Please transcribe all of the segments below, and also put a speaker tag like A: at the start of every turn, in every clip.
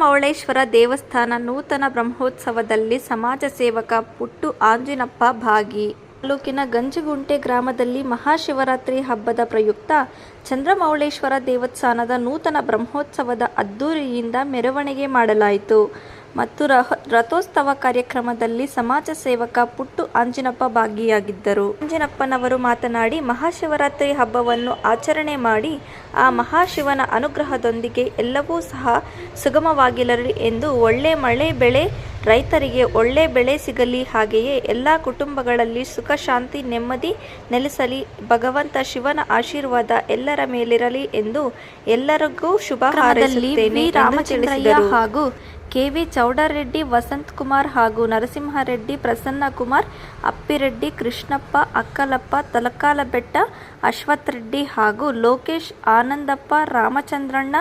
A: ಚಂದ್ರಮೌಳೇಶ್ವರ ದೇವಸ್ಥಾನ ನೂತನ ಬ್ರಹ್ಮೋತ್ಸವದಲ್ಲಿ ಸಮಾಜ ಸೇವಕ ಪುಟ್ಟು ಆಂಜಿನಪ್ಪ ಭಾಗಿ. ತಾಲೂಕಿನ ಗಂಜಿಗುಂಟೆ ಗ್ರಾಮದಲ್ಲಿ ಮಹಾಶಿವರಾತ್ರಿ ಹಬ್ಬದ ಪ್ರಯುಕ್ತ ಚಂದ್ರಮೌಳೇಶ್ವರ ದೇವಸ್ಥಾನದ ನೂತನ ಬ್ರಹ್ಮೋತ್ಸವದ ಅದ್ದೂರಿಯಿಂದ ಮೆರವಣಿಗೆ ಮಾಡಲಾಯಿತು. ಮತ್ತು ರಹ ರಥೋತ್ಸವ ಕಾರ್ಯಕ್ರಮದಲ್ಲಿ ಸಮಾಜ ಸೇವಕ ಪುಟ್ಟು ಅಂಜಿನಪ್ಪ ಭಾಗಿಯಾಗಿದ್ದರು. ಅಂಜಿನಪ್ಪನವರು ಮಾತನಾಡಿ ಮಹಾಶಿವರಾತ್ರಿ ಹಬ್ಬವನ್ನು ಆಚರಣೆ ಮಾಡಿ ಆ ಮಹಾಶಿವನ ಅನುಗ್ರಹದೊಂದಿಗೆ ಎಲ್ಲವೂ ಸಹ ಸುಗಮವಾಗಿರಲಿ ಎಂದು ಒಳ್ಳೆ ಮಳೆ ಬೆಳೆ ರೈತರಿಗೆ ಒಳ್ಳೆ ಬೆಳೆ ಸಿಗಲಿ ಹಾಗೆಯೇ ಎಲ್ಲ ಕುಟುಂಬಗಳಲ್ಲಿ ಸುಖ ಶಾಂತಿ ನೆಮ್ಮದಿ ನೆಲೆಸಲಿ ಭಗವಂತ ಶಿವನ ಆಶೀರ್ವಾದ ಎಲ್ಲರ ಮೇಲಿರಲಿ ಎಂದು ಎಲ್ಲರಿಗೂ ಶುಭ ಹಾರೈಸುತ್ತೇನೆ ರಾಮಚಂದ್ರಯ್ಯ ಹಾಗೂ ಕೆವಿ ಚೌಡರೆಡ್ಡಿ, ವಸಂತ್ ಕುಮಾರ್ ಹಾಗೂ ನರಸಿಂಹರೆಡ್ಡಿ, ಪ್ರಸನ್ನ ಕುಮಾರ್, ಅಪ್ಪಿರೆಡ್ಡಿ, ಕೃಷ್ಣಪ್ಪ, ಅಕ್ಕಲಪ್ಪ, ತಲಕಾಲಬೆಟ್ಟ ಅಶ್ವಥ್ ರೆಡ್ಡಿ ಹಾಗೂ ಲೋಕೇಶ್, ಆನಂದಪ್ಪ, ರಾಮಚಂದ್ರಣ್ಣ,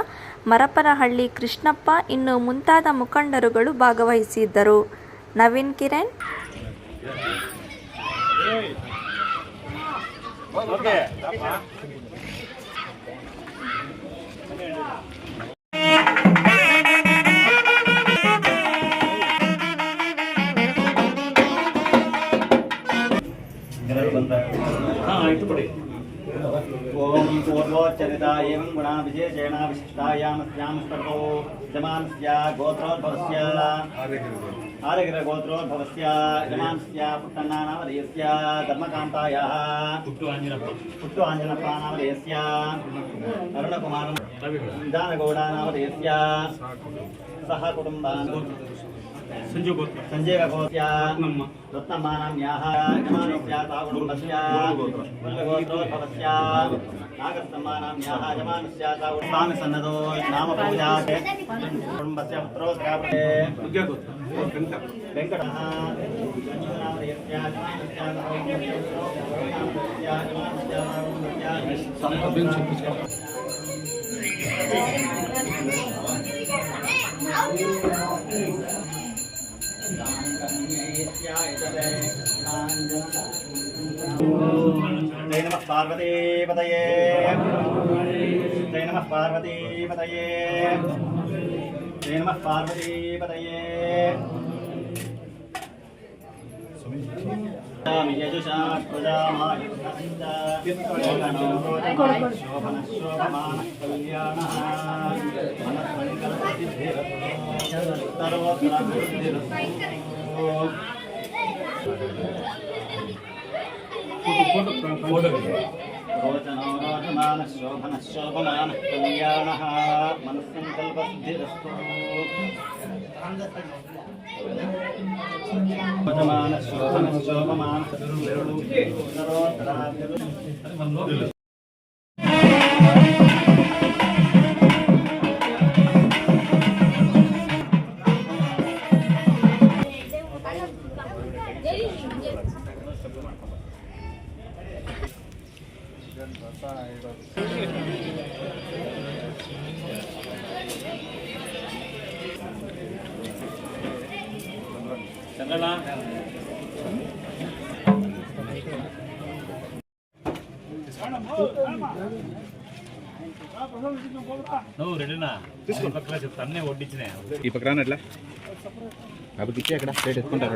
A: ಮರಪನಹಳ್ಳಿ, ಕೃಷ್ಣಪ್ಪ ಇನ್ನು ಮುಂತಾದ ಮುಖಂಡರುಗಳು ಭಾಗವಹಿಸಿದ್ದರು. ನವೀನ್ ಕಿರಣ್.
B: ಓಂ ओम पूर्वोच्चरितायं गुणाविशेषेणाविशिष्टायामस्यामस्तको यमानस्या
C: गोत्रोद्भवस्य आदिगिरगोत्रोद्भवस्य
B: यमानस्या पुट्टन्नानामधेयस्य
C: धर्मकान्तायाः
B: पुट्टुआञ्जनप्पानामधेयस्य अरुणकुमारं दानगौडानामधेयस्य सह कुटुम्बान् संजय गोत्र। संजय गोत्या रत्नमानां याः यजमानस्या
C: तावुण्डस्य गुणगोत्रोद्भवस्या नाम
B: पूजाते। कुटुम्बस्य पुत्रो स्यापते पूज्यगोत्र वेङ्कटः। जय नमः पार्वतीपतये जय नमः पार्वतीपतये जय नमः पार्वतीपतये यजुषा शोभनशोभमानः कल्याणः
C: ಫೋಟೋ
B: रोचनो रोचमानः शोभनः शोभमानः कल्याणः मनस्सङ्कल्पसिद्धिरस्तु रोचमानः शोभनः शोभमानः సంస్థ
C: ఈరోజు నువ్వు రెడీనా పక్కన చెప్తాను వడ్డించినాయి
D: ఈ పక్కన అట్లా అప్పుడు ఇచ్చే అక్కడ. ప్లేట్ ఎత్తుకుంటారు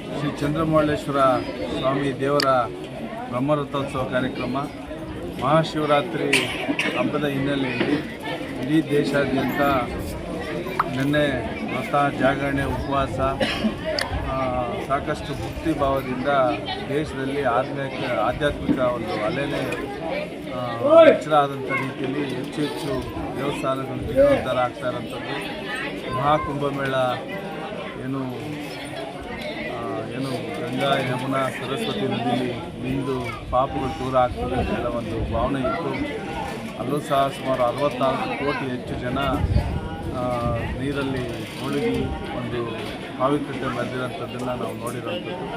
E: ಶ್ರೀ ಚಂದ್ರಮೌಳೇಶ್ವರ ಸ್ವಾಮಿ ದೇವರ ಬ್ರಹ್ಮರಥೋತ್ಸವ ಕಾರ್ಯಕ್ರಮ ಮಹಾಶಿವರಾತ್ರಿ ಹಬ್ಬದ ಹಿನ್ನೆಲೆಯಲ್ಲಿ ಇಡೀ ದೇಶಾದ್ಯಂತ ನಿನ್ನೆ ವ್ರತ, ಜಾಗರಣೆ, ಉಪವಾಸ ಸಾಕಷ್ಟು ಭಕ್ತಿ ಭಾವದಿಂದ ದೇಶದಲ್ಲಿ ಆಧ್ಯಾತ್ಮಿಕ ಆಧ್ಯಾತ್ಮಿಕ ಒಂದು ಅಲೆನೇ ಎಚ್ಚರ ಆದಂಥ ರೀತಿಯಲ್ಲಿ ಹೆಚ್ಚು ಹೆಚ್ಚು ದೇವಸ್ಥಾನಗಳು ಜೀರ್ಣೋದ್ಧಾರ ಆಗ್ತಾ ಇರೋಂಥದ್ದು. ಮಹಾಕುಂಭಮೇಳ ಏನು ಗಂಗಾ ಯಮುನಾ ಸರಸ್ವತಿ ನದಿಯಲ್ಲಿ ನಿಂದು ಪಾಪಗಳು ದೂರ ಆಗ್ತದೆ ಅಂತ ಒಂದು ಭಾವನೆ ಇತ್ತು. ಅಲ್ಲೂ ಸಹ ಸುಮಾರು ಅರವತ್ನಾಲ್ಕು ಕೋಟಿ ಹೆಚ್ಚು ಜನ ನೀರಲ್ಲಿ ಮುಳುಗಿ ಒಂದು ಪಾವಿತ್ರ್ಯತೆ ಬಂದಿರೋಂಥದ್ದನ್ನು ನಾವು ನೋಡಿರೋಂಥದ್ದು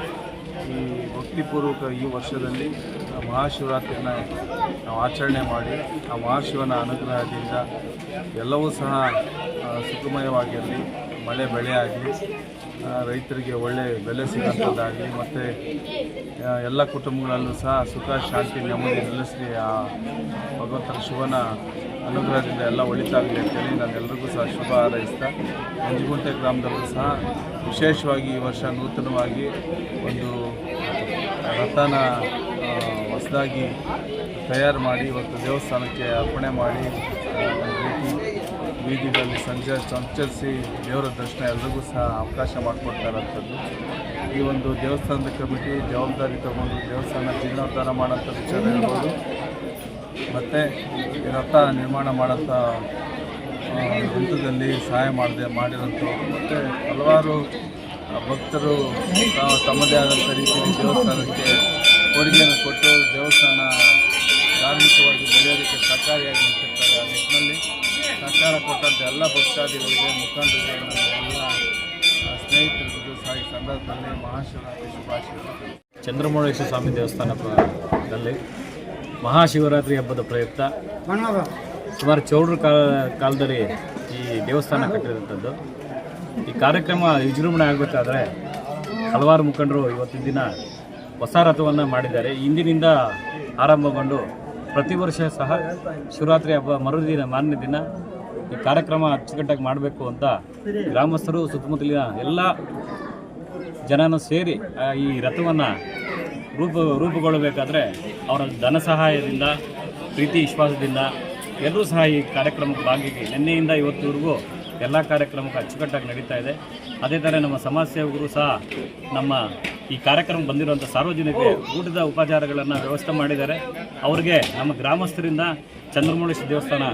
E: ಈ ಭಕ್ತಿಪೂರ್ವಕ ಈ ವರ್ಷದಲ್ಲಿ ಮಹಾಶಿವರಾತ್ರಿಯನ್ನು ನಾವು ಆಚರಣೆ ಮಾಡಿ, ಆ ಮಹಾಶಿವನ ಅನುಗ್ರಹದಿಂದ ಎಲ್ಲವೂ ಸಹ ಸುಖಮಯವಾಗಿರಲಿ, ಮಳೆ ಬೆಳೆ ಆಗಲಿ ರೈತರಿಗೆ ಒಳ್ಳೆ ಬೆಲೆ ಸಿಗೋಂಥದ್ದಾಗಲಿ ಮತ್ತು ಎಲ್ಲ ಕುಟುಂಬಗಳಲ್ಲೂ ಸಹ ಸುಖ, ಶಾಂತಿ, ನೆಮ್ಮದಿ ನೆಲೆಸಲಿ ಆ ಭಗವಂತನ ಶುಭನ ಅನುಗ್ರಹದಿಂದ ಎಲ್ಲ ಒಳಿತಾಗಲಿ ಅಂತೇಳಿ ನಾನೆಲ್ಲರಿಗೂ ಸಹ ಶುಭ ಹಾರೈಸ್ತಾ, ಮಂಜುಗುಂಟೆ ಗ್ರಾಮದವರು ಸಹ ವಿಶೇಷವಾಗಿ ಈ ವರ್ಷ ನೂತನವಾಗಿ ಒಂದು ರಥನ ಹೊಸದಾಗಿ ತಯಾರು ಮಾಡಿ, ಇವತ್ತು ದೇವಸ್ಥಾನಕ್ಕೆ ಅರ್ಪಣೆ ಮಾಡಿ ರೀತಿ ಬೀದಿಗಳಲ್ಲಿ ಸಂಜೆ ಸಂಚರಿಸಿ ದೇವರ ದರ್ಶನ ಎಲ್ರಿಗೂ ಸಹ ಅವಕಾಶ ಮಾಡಿಕೊಡ್ತಾ ಇರೋಂಥದ್ದು ಈ ಒಂದು ದೇವಸ್ಥಾನದ ಕಮಿಟಿ ಜವಾಬ್ದಾರಿ ತಗೊಂಡು ದೇವಸ್ಥಾನ ಜೀರ್ಣೋದ್ಧಾರ ಮಾಡೋಂಥ ವಿಚಾರ ಇರ್ಬೋದು ಮತ್ತು ರಥ ನಿರ್ಮಾಣ ಮಾಡೋಂಥ ಹಂತದಲ್ಲಿ ಸಹಾಯ ಮಾಡದೆ ಮಾಡಿರೋಂಥವ್ರು ಮತ್ತು ಹಲವಾರು ಭಕ್ತರು ತಮ್ಮದೇ ಆದಂಥ ರೀತಿಯಲ್ಲಿ ದೇವಸ್ಥಾನಕ್ಕೆ ಕೊಡುಗೆಯನ್ನು ಕೊಟ್ಟು ದೇವಸ್ಥಾನ ಧಾರ್ಮಿಕವಾಗಿ ಬೆಳೆಯೋದಕ್ಕೆ ಸಹಕಾರಿಯಾಗಿ ನಿಂತಿರ್ತಾರೆ ಆ ನಿಟ್ಟಿನಲ್ಲಿ ಸಹಕಾರ ಕೊಟ್ಟಂಥ ಎಲ್ಲ ಭಕ್ತಾದಿಗಳಿಗೆ ಮುಖಂಡರಿಗೆ ಎಲ್ಲ ಸ್ನೇಹಿತರಿಗೂ ಸಹ ಈ ಸಂದರ್ಭದಲ್ಲಿ ಮಹಾಶಿವರಾತ್ರಿ ಶುಭಾಶಯಗಳು.
C: ಚಂದ್ರಮೌಳೇಶ್ವರ ಸ್ವಾಮಿ ದೇವಸ್ಥಾನದಲ್ಲಿ ಮಹಾಶಿವರಾತ್ರಿ ಹಬ್ಬದ ಪ್ರಯುಕ್ತ ಸುಮಾರು ಚೌಡ್ರ ಕಾಲ, ಕಾಲದಲ್ಲಿ ಈ ದೇವಸ್ಥಾನ ಕಟ್ಟಿರುವಂಥದ್ದು. ಈ ಕಾರ್ಯಕ್ರಮ ವಿಜೃಂಭಣೆ ಆಗಬೇಕಾದ್ರೆ ಹಲವಾರು ಮುಖಂಡರು ಇವತ್ತಿನ ದಿನ ಹೊಸ ರಥವನ್ನು ಮಾಡಿದ್ದಾರೆ. ಇಂದಿನಿಂದ ಆರಂಭಗೊಂಡು ಪ್ರತಿ ವರ್ಷ ಸಹ ಶಿವರಾತ್ರಿ ಹಬ್ಬ ಮರುದಿನ ಮಾರನೇ ದಿನ ಈ ಕಾರ್ಯಕ್ರಮ ಅಚ್ಚುಕಟ್ಟಾಗಿ ಮಾಡಬೇಕು ಅಂತ ಗ್ರಾಮಸ್ಥರು, ಸುತ್ತಮುತ್ತಲಿನ ಎಲ್ಲ ಜನನೂ ಸೇರಿ ಈ ರಥವನ್ನು ರೂಪ, ರೂಪುಗೊಳ್ಳಬೇಕಾದ್ರೆ ಅವರ ಧನ ಸಹಾಯದಿಂದ, ಪ್ರೀತಿ, ವಿಶ್ವಾಸದಿಂದ ಎಲ್ಲರೂ ಸಹ ಈ ಕಾರ್ಯಕ್ರಮಕ್ಕೆ ಭಾಗಿಯಾಗಿ ನಿನ್ನೆಯಿಂದ ಇವತ್ತಿವರೆಗೂ ಎಲ್ಲ ಕಾರ್ಯಕ್ರಮಕ್ಕೆ ಅಚ್ಚುಕಟ್ಟಾಗಿ ನಡೀತಾ ಇದೆ. ಅದೇ ಥರ ನಮ್ಮ ಸಮಾಜ ಸೇವಕರು ಸಹ ನಮ್ಮ ಈ ಕಾರ್ಯಕ್ರಮ ಬಂದಿರುವಂಥ ಸಾರ್ವಜನಿಕರಿಗೆ ಊಟದ ಉಪಚಾರಗಳನ್ನು ವ್ಯವಸ್ಥೆ ಮಾಡಿದ್ದಾರೆ. ಅವರಿಗೆ ನಮ್ಮ ಗ್ರಾಮಸ್ಥರಿಂದ ಚಂದ್ರಮೌಳೇಶ್ವರ ದೇವಸ್ಥಾನ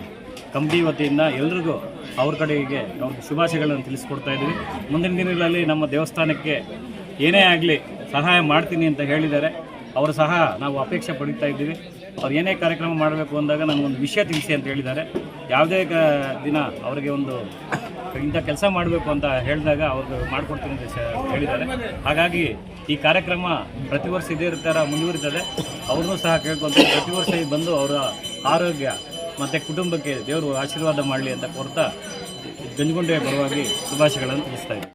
C: ಕಮಿಟಿ ವತಿಯಿಂದ ಎಲ್ರಿಗೂ ಅವ್ರ ಕಡೆಗೆ ಅವ್ರಿಗೆ ಶುಭಾಶಯಗಳನ್ನು ತಿಳಿಸ್ಕೊಡ್ತಾ ಇದ್ದೀವಿ. ಮುಂದಿನ ದಿನಗಳಲ್ಲಿ ನಮ್ಮ ದೇವಸ್ಥಾನಕ್ಕೆ ಏನೇ ಆಗಲಿ ಸಹಾಯ ಮಾಡ್ತೀನಿ ಅಂತ ಹೇಳಿದ್ದಾರೆ. ಅವರು ಸಹ ನಾವು ಅಪೇಕ್ಷೆ ಪಡೀತಾ ಇದ್ದೀವಿ. ಅವ್ರು ಏನೇ ಕಾರ್ಯಕ್ರಮ ಮಾಡಬೇಕು ಅಂದಾಗ ನನಗೊಂದು ವಿಷಯ ತಿಳಿಸಿ ಅಂತ ಹೇಳಿದ್ದಾರೆ. ಯಾವುದೇ ಕ ದಿನ ಅವರಿಗೆ ಒಂದು ಇಂಥ ಕೆಲಸ ಮಾಡಬೇಕು ಅಂತ ಹೇಳಿದಾಗ ಅವ್ರಿಗೆ ಮಾಡಿಕೊಡ್ತೀನಿ ಅಂತ ಹೇಳಿದ್ದಾರೆ. ಹಾಗಾಗಿ ಈ ಕಾರ್ಯಕ್ರಮ ಪ್ರತಿ ವರ್ಷ ಇದೇ ಥರ ಮುಂದುವರಿತದೆ. ಅವ್ರನ್ನೂ ಸಹ ಕೇಳ್ಕೊತೀವಿ ಪ್ರತಿ ವರ್ಷ ಬಂದು ಅವರ ಆರೋಗ್ಯ ಮತ್ತು ಕುಟುಂಬಕ್ಕೆ ದೇವರು ಆಶೀರ್ವಾದ ಮಾಡಲಿ ಅಂತ ಕೋರ್ತಾ ಗಂಜಗುಂಡೆಯ ಪರವಾಗಿ ಶುಭಾಶಯಗಳನ್ನು ತಿಳಿಸ್ತಾ ಇದ್ದೀನಿ.